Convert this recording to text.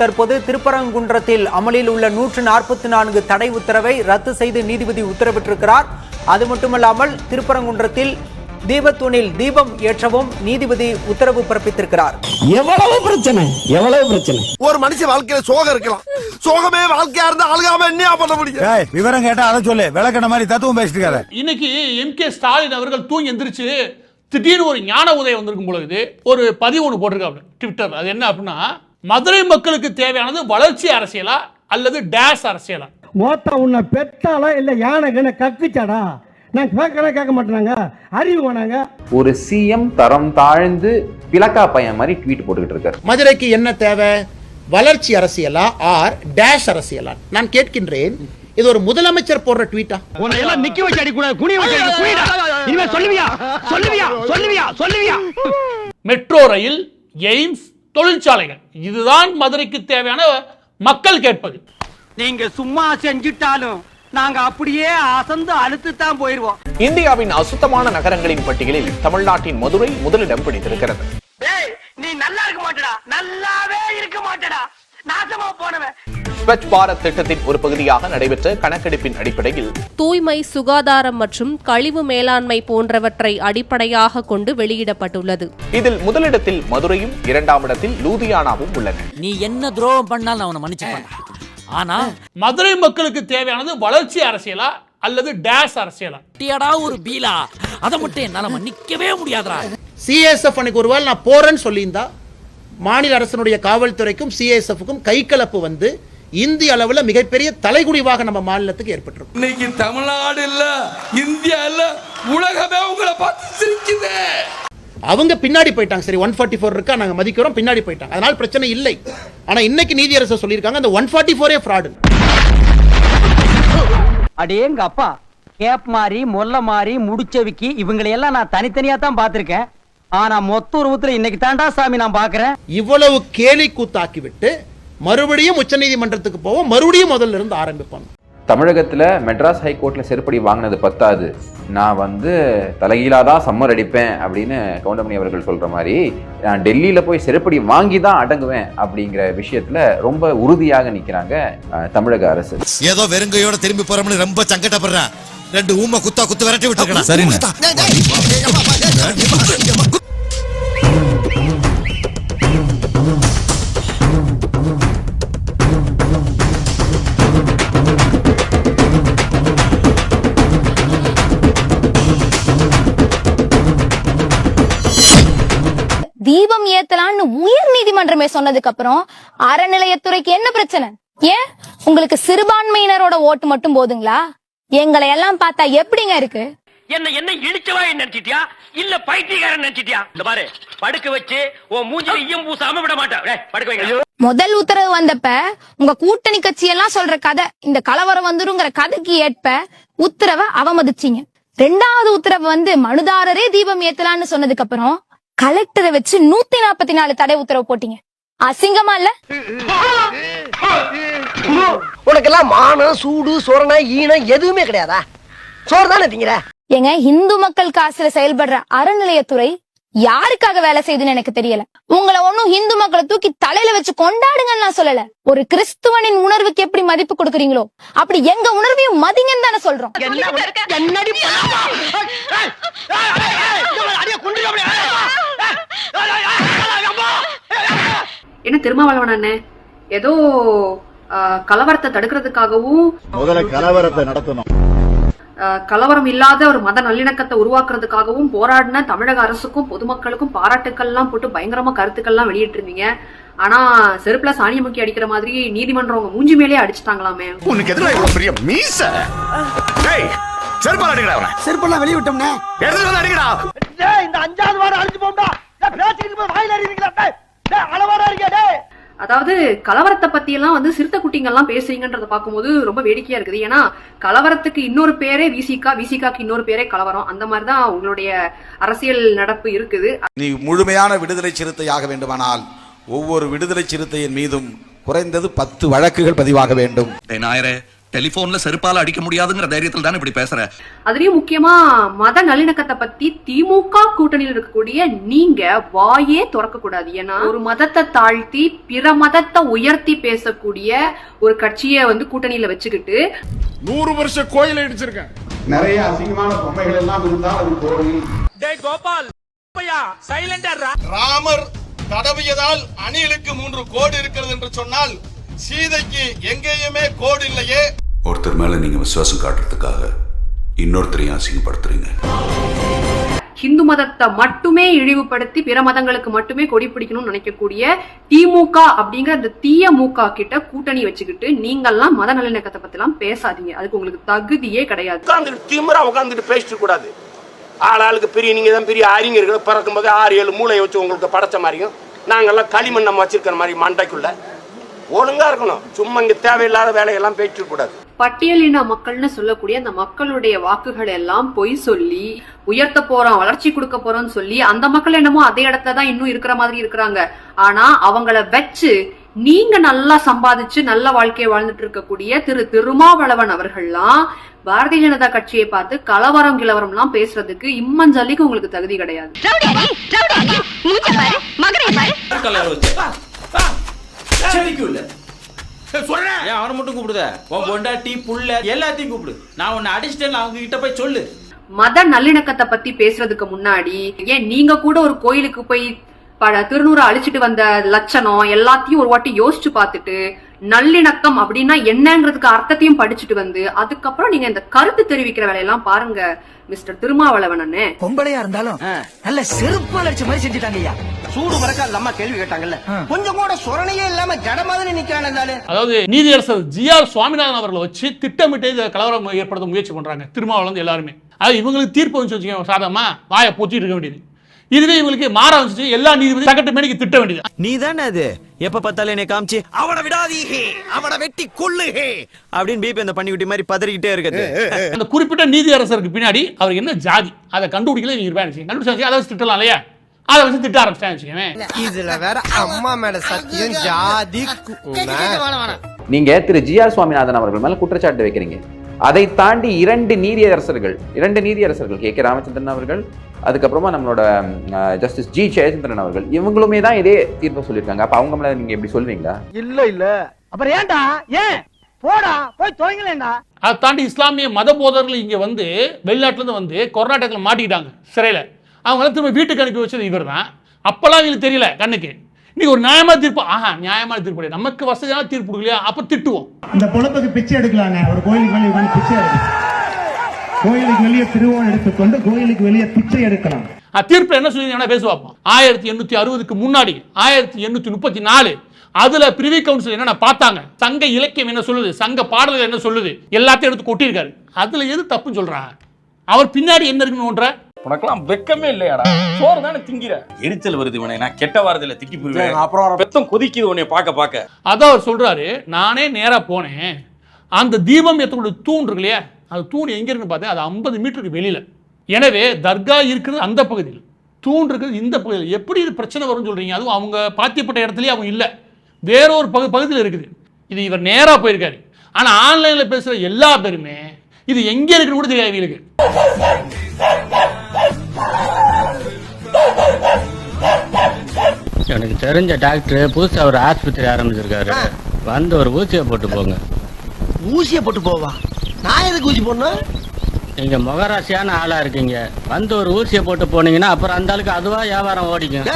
தற்போது திருப்பரங்குன்றத்தில் அமலில் உள்ள நூற்று நாற்பத்தி நான்கு தடை உத்தரவை ரத்து செய்து நீதிபதி உத்தரவிட்டிருக்கிறார். அது மட்டுமல்லாமல் திருப்பரங்குன்றத்தில் தீபத்தூணில் தீபம் ஏற்றவும் நீதிபதி உத்தரவு பிறப்பித்திருக்கிறார். எவ்வளவு பிரச்சனை? எவ்வளவு பிரச்சனை? ஒரு மனுஷன் வாழ்க்கையில சோகம் இருக்கலாம். சோகமே வாழ்க்கையா இருந்தா அழுகாம என்ன பண்ண முடியும்? விவரம் கேட்டா அதை சொல்லு. விளக்கண மாதிரி தத்துவம் பேசிட்டு இருக்காத. இன்னைக்கு எம் கே ஸ்டாலின் அவர்கள் தூங்கி எந்திரிச்சு திடீர்னு ஒரு ஞான உதயம் வந்திருக்கும் பொழுது ஒரு பதிவு ஒன்று போட்டிருக்காங்க ட்விட்டர் அது என்ன அப்படின்னா மதுரை மக்களுக்கு தேவையானது வளர்ச்சி அரசியலா அல்லது டேஷ் அரசியலா? மோத்தா உன்னை பெத்தாலா இல்ல யானை கண்ண கக்குச்சாடா? நான் கேட்கறேன் கேட்க மாட்டேனாங்க. அறிவு வேணாங்க. ஒரு சிஎம் தரம் தாழ்ந்து பிளக்கா பையன் மாதிரி ட்வீட் போட்டுக்கிட்டு இருக்காரு. மதுரைக்கு என்ன தேவை? வளர்ச்சி அரசியலா ஆர் டேஷ் அரசியலா? நான் கேட்கின்றேன் இது ஒரு முதலமைச்சர் போடுற ட்வீட்டா உன்னை எல்லாம் நிக்க வச்சு அடி கூட குனி வச்சு அடி குனிடா. இனிமே சொல்லுவியா? சொல்லுவியா? சொல்லுவியா? சொல்லுவியா? மெட்ரோ ரயில் எய்ம்ஸ் தொழிற்சாலைகள். இதுதான் மதுரைக்கு தேவையான மக்கள் கேட்பது. நீங்க சும்மா செஞ்சுட்டாலும் நாங்க அப்படியே அசந்து அழுத்து தான் போயிருவோம். இந்தியாவின் அசுத்தமான நகரங்களின் பட்டியலில் தமிழ்நாட்டின் மதுரை முதலிடம் பிடித்திருக்கிறது. டேய் நீ நல்லா இருக்க மாட்டடா. நல்லாவே இருக்க மாட்டடா. நாசமா போனவன். ஸ்வச் பாரத் திட்டத்தின் ஒரு பகுதியாக நடைபெற்ற கணக்கெடுப்பின் அடிப்படையில் தூய்மை சுகாதாரம் மற்றும் கழிவு மேலாண்மை போன்றவற்றை அடிப்படையாக கொண்டு வெளியிடப்பட்டுள்ளது. இதில் முதலிடத்தில் மதுரையும் இரண்டாம் இடத்தில் லூதியானாவும் உள்ளன. நீ என்ன துரோகம் பண்ணாலும் அவனை மன்னிச்சுப்பான். ஆனா மதுரை மக்களுக்கு தேவையானது வளர்ச்சி அரசியலா அல்லது டேஷ் அரசியலா? டியடா ஒரு பீலா. அதை மட்டும் என்னால மன்னிக்கவே முடியாதுடா. சிஎஸ்எஃப் அன்னைக்கு ஒருவேளை நான் போறேன்னு சொல்லியிருந்தா மாநில அரசனுடைய காவல்துறைக்கும் சிஎஸ்எஃப்க்கும் கைகலப்பு வந்து இந்திய அளவில் மிகப்பெரிய தலைகுனிவாக நம்ம மாநிலத்துக்கு ஏற்பட்டிருக்கும். இன்னைக்கு தமிழ்நாடு இல்ல இந்தியா இல்ல உலகமே உங்களை பார்த்து சிரிக்குது. அவங்க பின்னாடி போயிட்டாங்க. சரி ஒன் ஃபார்ட்டி ஃபோர் இருக்கா நாங்கள் மதிக்கிறோம் பின்னாடி போயிட்டாங்க. அதனால பிரச்சனை இல்லை. ஆனால் இன்னைக்கு நீதியரசர் சொல்லியிருக்காங்க அந்த ஒன் ஃபார்ட்டி ஃபோரே ஃப்ராடு அடேங்க அப்பா கேப் மாதிரி மொல்ல மாதிரி முடிச்சவிக்கி இவங்களை எல்லாம் நான் தனித்தனியா தான் பார்த்திருக்கேன். ஆனா மொத்த உருவத்துல இன்னைக்கு தாண்டா சாமி நான் பாக்குறேன் இவ்வளவு கேலி கூத்தாக்கி விட்டு மறுபடியும் உச்சநீதிமன்றத்துக்கு போவோம் மறுபடியும் முதல்ல இருந்து ஆரம்பிப்பாங்க தமிழகத்துல மெட்ராஸ் ஹைகோர்ட்ல செருப்படி வாங்கினது பத்தாது நான் வந்து தலைகீழா தான் சம்மர் அடிப்பேன் அப்படின்னு கவுண்டமணி அவர்கள் சொல்ற மாதிரி நான் டெல்லியில போய் செருப்படி வாங்கி தான் அடங்குவேன் அப்படிங்கிற விஷயத்துல ரொம்ப உறுதியாக நிக்கிறாங்க அஹ், தமிழக அரசு ஏதோ வெறுங்கையோட திரும்பி போறோம்னு ரொம்ப சங்கடப்படுறேன் ரெண்டு ஊமை குத்தா குத்து விரட்டி விட்டுருக்கணும் சரிங்க ஏத்தலான்னு உயர் நீதிமன்றமே சொன்னதுக்கு அப்புறம் அறநிலையத்துறைக்கு என்ன பிரச்சனை? ஏன்? உங்களுக்கு சிறுபான்மையினரோட ஓட்டு மட்டும் போதுங்களா? எங்களை எல்லாம் பார்த்தா எப்படிங்க இருக்கு? என்ன என்ன இழிச்சவா நினைச்சிட்டியா? இல்ல பைத்தியக்காரன் நினைச்சிட்டியா? இந்த பாரு படுக்க வச்சு உன் மூஞ்சில ஈயம் பூசாம விட மாட்டா. டேய், படுக்க வைங்க. முதல் உத்தரவு வந்தப்ப உங்க கூட்டணி கட்சி எல்லாம் சொல்ற கதை இந்த கலவரம் வந்துருங்கிற கதைக்கு ஏற்ப உத்தரவை அவமதிச்சீங்க. ரெண்டாவது உத்தரவு வந்து மனுதாரரே தீபம் ஏத்தலான்னு சொன்னதுக்கு அப்புறம் கலெக்டரை வச்சு நூத்தி நாற்பத்தி நாலு தடை உத்தரவு போட்டீங்க. அசிங்கமா இல்ல? உனக்கெல்லாம் மானம் சூடு சொரணை ஈனம் எதுவுமே கிடையாதா? சோறு தானே திங்கிற? ஏங்க இந்து மக்கள் காசுல செயல்படுற அறநிலையத்துறை யாருக்காக வேலை செய்யுதுன்னு எனக்கு தெரியல உங்களை ஒண்ணும் இந்து மக்களை தூக்கி தலையில வச்சு கொண்டாடுங்கன்னு நான் சொல்லல ஒரு கிறிஸ்துவனின் உணர்வுக்கு எப்படி மதிப்பு கொடுக்குறீங்களோ அப்படி எங்க உணர்வையும் மதிங்கன்னு தானே சொல்றோம் என்னடி என்ன திருமாவளவன் அண்ணே ஏதோ கலவரத்தை தடுக்கிறதுக்காகவும் முதல்ல கலவரத்தை நடத்தணும் கலவரம் இல்லாத ஒரு மத நல்லிணக்கத்தை உருவாக்குறதுக்காகவும் போராடின தமிழக அரசுக்கும் பொதுமக்களுக்கும் பாராட்டுக்கள்லாம் போட்டு பயங்கரமா கருத்துக்கள்லாம் வெளியிட்டு இருந்தீங்க ஆனா செருப்புல சாணியை முக்கி அடிக்கிற மாதிரி நீதிமன்றம் உங்க மூஞ்சி மேலேயே அடிச்சிட்டாங்களாமே. உனக்கு எதிராக இவ்வளவு பெரிய மீச? செருப்பால் அடிக்கடா அவனை. செருப்பெல்லாம் வெளிய விட்டோம்னே வந்து அடிக்கடா இந்த அஞ்சாவது வாரம் அழிஞ்சு போம்டா. போய் வாயில டேய் அளவாரா இருக்கியா டேய். அதாவது கலவரத்தை பத்தி எல்லாம் வந்து சிறுத்த குட்டிங்க எல்லாம் பேசுறீங்கன்றத பார்க்கும்போது ரொம்ப வேடிக்கையா இருக்குது. ஏன்னா கலவரத்துக்கு இன்னொரு பேரே விசிகா விசிகாக்கு இன்னொரு பேரே கலவரம். அந்த மாதிரிதான் உங்களுடைய அரசியல் நடப்பு இருக்குது. நீ முழுமையான விடுதலை சிறுத்தையாக வேண்டுமானால் ஒவ்வொரு விடுதலை சிறுத்தையின் மீதும் குறைந்தது பத்து வழக்குகள் பதிவாக வேண்டும். டெலிபோன்ல செருப்பால அடிக்க முடியாதுங்கிற தைரியத்துல தானே இப்படி பேசுற? அதுலயும் முக்கியமா மத நல்லிணக்கத்தை பத்தி திமுக கூட்டணியில் இருக்கக்கூடிய நீங்க வாயே திறக்க கூடாது. ஏன்னா ஒரு மதத்தை தாழ்த்தி பிற மதத்தை உயர்த்தி பேசக்கூடிய ஒரு கட்சியை வந்து கூட்டணியில வச்சுக்கிட்டு நூறு வருஷம் கோயில இடிச்சிருக்கேன். நிறைய அசிங்கமான பொம்மைகள் எல்லாம் இருந்தால் அது கோவில் ராமர் தடவியதால் அணிலுக்கு மூன்று கோடு இருக்கிறது என்று சொன்னால் சீதைக்கு எங்கேயுமே கோடு இல்லையே. ஒருத்தர் மேல நீங்க விசுவாசம் காட்டுறதுக்காக இன்னொருத்தரையும் அசிங்கப்படுத்துறீங்க. ஹிந்து மதத்தை மட்டுமே இழிவுபடுத்தி பிற மதங்களுக்கு மட்டுமே கொடி பிடிக்கணும்னு நினைக்கக்கூடிய திமுக அப்படிங்கிற அந்த தீய மூக கிட்ட கூட்டணி வச்சுக்கிட்டு நீங்கெல்லாம் மத நல்லிணக்கத்தை பத்தி எல்லாம் பேசாதீங்க. அதுக்கு உங்களுக்கு தகுதியே கிடையாது. உட்காந்துட்டு திமுறா உட்காந்துட்டு பேசிட்டு கூடாது. ஆளாளுக்கு பெரிய நீங்க தான் பெரிய அறிஞர்கள் பிறக்கும் போது ஆறு ஏழு மூளையை வச்சு உங்களுக்கு படைச்ச மாதிரியும் நாங்கெல்லாம் களிமண் நம்ம வச்சிருக்கிற மாதிரி மண்டைக்குள்ள ஒழுங்கா இருக்கணும். சும்மா இங்க தேவையில்லாத வேலையெல்லாம் பேசிட்டு கூடாது. பட்டியலின மக்கள்னு சொல்லக்கூடிய அந்த மக்களுடைய வாக்குகள் எல்லாம் பொய் சொல்லி உயர்த்த போறோம் வளர்ச்சி கொடுக்க போறோம்னு சொல்லி அந்த மக்கள் என்னமோ அதே இடத்துல தான் இன்னும் இருக்கிற மாதிரி இருக்கிறாங்க. ஆனா அவங்கள வச்சு நீங்க நல்லா சம்பாதிச்சு நல்ல வாழ்க்கையை வாழ்ந்துட்டு இருக்கக்கூடிய திரு திருமாவளவன் அவர்கள்லாம் பாரதிய ஜனதா கட்சியை பார்த்து கலவரம் கிளவரம்லாம் பேசுறதுக்கு இம்மஞ்சல்லிக்கு உங்களுக்கு தகுதி கிடையாது. அவனை மட்டும் கூப்பிடுத? உன் பொண்டாட்டி புள்ள எல்லாத்தையும் கூப்பிடு. நான் உன்னை அடிச்சிட்டேன் அவங்க கிட்ட போய் சொல்லு. மத நல்லிணக்கத்தை பத்தி பேசுறதுக்கு முன்னாடி ஏன் நீங்க கூட ஒரு கோயிலுக்கு போய் பல திருநூறு அழிச்சிட்டு வந்த லட்சணம் எல்லாத்தையும் ஒரு வாட்டி யோசிச்சு பார்த்துட்டு நல்லிணக்கம் அப்படின்னா என்னங்கிறதுக்கு அர்த்தத்தையும் படிச்சுட்டு வந்து அதுக்கப்புறம் நீங்க இந்த கருத்து தெரிவிக்கிற வேலையெல்லாம் பாருங்க மிஸ்டர் திருமாவளவன் அண்ணே பொம்பளையா இருந்தாலும் நல்ல செருப்பு அடிச்ச மாதிரி செஞ்சுட்டாங்க சூடு வரக்கா அம்மா கேள்வி கேட்டாங்கல்ல. கொஞ்சம் கூட சொரணையே இல்லாம ஜட மாதிரி நிக்கிறானே அதாவது நீதியரசர் ஜி ஆர் சுவாமிநாதன் அவர்களை வச்சு திட்டமிட்டு இந்த கலவரம் ஏற்படுத்த முயற்சி பண்றாங்க திருமாவளவன் எல்லாருமே. அது இவங்களுக்கு தீர்ப்பு வந்து வச்சுக்கோங்க சாதமா வாயை பொத்திட்டு இருக்க வேண்டியது. இதுவே இவங்களுக்கு மாற வந்துச்சு எல்லா நீதிபதி சக்கட்டு மேனிக்கு திட்ட வேண்டியது. நீ தானே அது? எப்ப பார்த்தாலும் என்னை காமிச்சு அவனை விடாதீங்க அவனை வெட்டி கொள்ளுகே அப்படின்னு பிபி அந்த பண்ணிக்குட்டி மாதிரி பதறிக்கிட்டே இருக்குது அந்த குறிப்பிட்ட நீதியரசருக்கு பின்னாடி அவர் என்ன ஜாதி? அதை கண்டுபிடிக்கல நீங்க இருப்பேன் கண்டுபிடிச்சாச்சு அதை வச்சு திட்டலாம் இல்லையா? அதை வச்சு திட்ட வச்சுக்கோங்க இதுல வேற அம்மா மேல சத்தியம் ஜாதி நீங்க திரு ஜி ஆர் சுவாமிநாதன் அவர்கள் மேல குற்றச்சாட்டு வைக்கிறீங்க. அதை தாண்டி இரண்டு நீதியரசர்கள் இரண்டு நீதியரசர்கள் கே கே ராமச்சந்திரன் அவர்கள் அதுக்கப்புறமா நம்மளோட ஜஸ்டிஸ் ஜி ஜெயச்சந்திரன் அவர்கள் இவங்களுமே தான் இதே தீர்ப்பை சொல்லியிருக்காங்க. அப்ப அவங்க மேல நீங்க எப்படி சொல்வீங்களா இல்ல இல்ல. அப்புறம் ஏன்டா? ஏன்? போடா போய் துவங்கலேண்டா அதை தாண்டி இஸ்லாமிய மத போதர்கள் இங்க வந்து வெளிநாட்டுல இருந்து வந்து கொரோனாட்டத்தில் மாட்டிக்கிட்டாங்க சிறையில. அவங்க எல்லாம் திரும்ப வீட்டுக்கு அனுப்பி வச்சது இவர் தான் அப்பெல்லாம் இவங்களுக்கு தெரியல கண்ணுக்கு. இன்னைக்கு ஒரு நியாயமா தீர்ப்பு ஆஹா நியாயமான தீர்ப்பு. நமக்கு வசதியான தீர்ப்பு கொடுக்கலையா? அப்ப திட்டுவோம். அந்த பொழப்புக்கு பிச்சை எடுக்கலாங்க. ஒரு கோயிலுக்கு வெளியே பிச்சை எடுக்கலாம் கோயிலுக்கு வெளியே திருவோம் எடுத்துக்கொண்டு கோயிலுக்கு வெளியே பிச்சை எடுக்கலாம். ஆ, தீர்ப்புல என்ன சொல்லி பேச பார்ப்போம் ஆயிரத்தி எண்ணூத்தி அறுபதுக்கு முன்னாடி ஆயிரத்தி எண்ணூத்தி முப்பத்தி நாலு அதுல பிரிவி கவுன்சில் என்னென்ன பார்த்தாங்க? சங்க இலக்கியம் என்ன சொல்லுது? சங்க பாடல்கள் என்ன சொல்லுது? எல்லாத்தையும் எடுத்து கொட்டியிருக்காரு. அதுல எது தப்புன்னு சொல்றாங்க அவர் பின்னாடி என்ன இருக்குன்னு உனக்கெல்லாம் வெக்கமே இல்லையாடா? சோறு தானே திங்கிற? எரிச்சல் வருது உனே நான் கெட்ட வாரத்துல திக்கி போயிருவேன் அப்புறம் பெத்தம் கொதிக்குது உன்னை பார்க்க பார்க்க. அதான் அவர் சொல்றாரு நானே நேரா போனேன். அந்த தீபம் ஏற்றக்கூடிய தூண் இருக்கு இல்லையா? அது தூண் எங்க இருக்குன்னு பார்த்தேன். அது ஐம்பது மீட்டருக்கு வெளியில. எனவே தர்கா இருக்கிறது அந்த பகுதியில். தூண் இருக்கிறது இந்த பகுதியில். எப்படி இது பிரச்சனை வரும்னு சொல்றீங்க? அதுவும் அவங்க பாத்தியப்பட்ட இடத்துலயே அவங்க இல்லை. வேற ஒரு பகு பகுதியில் இருக்குது. இது இவர் நேரா போயிருக்காரு. ஆனா ஆன்லைன்ல பேசுற எல்லா பேருமே இது எங்க இருக்குன்னு கூட தெரியாது இவங்களுக்கு எனக்கு தெரிஞ்ச டாக்டர் புதுசா ஒரு ஆஸ்பத்திரி ஆரம்பிச்சிருக்காரு. வந்து ஒரு ஊசியை போட்டு போங்க. ஊசிய போட்டு போவா? நான் எதுக்கு ஊசி போடணும்? நீங்க முகராசியான ஆளா இருக்கீங்க. வந்து ஒரு ஊசியை போட்டு போனீங்கன்னா அப்புறம் அந்த ஆளுக்கு அதுவா வியாபாரம் ஓடிக்கும்.